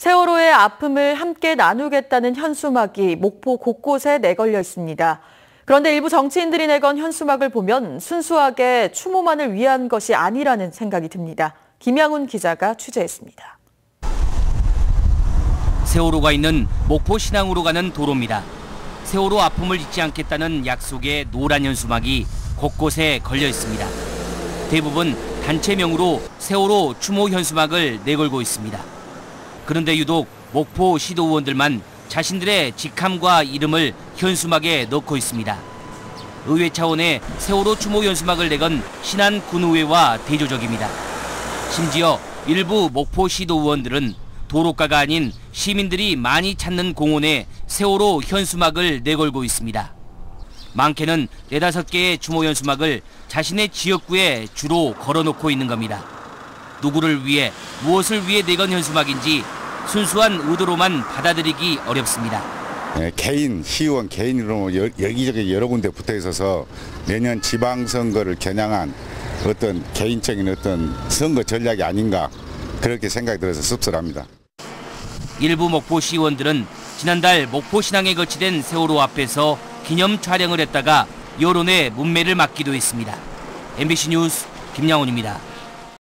세월호의 아픔을 함께 나누겠다는 현수막이 목포 곳곳에 내걸려 있습니다. 그런데 일부 정치인들이 내건 현수막을 보면 순수하게 추모만을 위한 것이 아니라는 생각이 듭니다. 김양훈 기자가 취재했습니다. 세월호가 있는 목포 신항으로 가는 도로입니다. 세월호 아픔을 잊지 않겠다는 약속의 노란 현수막이 곳곳에 걸려 있습니다. 대부분 단체명으로 세월호 추모 현수막을 내걸고 있습니다. 그런데 유독 목포 시도 의원들만 자신들의 직함과 이름을 현수막에 넣고 있습니다. 의회 차원의 세월호 추모 현수막을 내건 신안 군의회와 대조적입니다. 심지어 일부 목포 시도 의원들은 도로가가 아닌 시민들이 많이 찾는 공원에 세월호 현수막을 내걸고 있습니다. 많게는 네다섯 개의 추모 현수막을 자신의 지역구에 주로 걸어놓고 있는 겁니다. 누구를 위해 무엇을 위해 내건 현수막인지 순수한 의도로만 받아들이기 어렵습니다. 네, 개인, 시의원 개인으로 여기저기 여러 군데 붙어 있어서 내년 지방선거를 겨냥한 어떤 개인적인 어떤 선거 전략이 아닌가 그렇게 생각이 들어서 씁쓸합니다. 일부 목포 시의원들은 지난달 목포 신항에 거치된 세월호 앞에서 기념 촬영을 했다가 여론의 문매를 맞기도 했습니다. MBC 뉴스 김양훈입니다.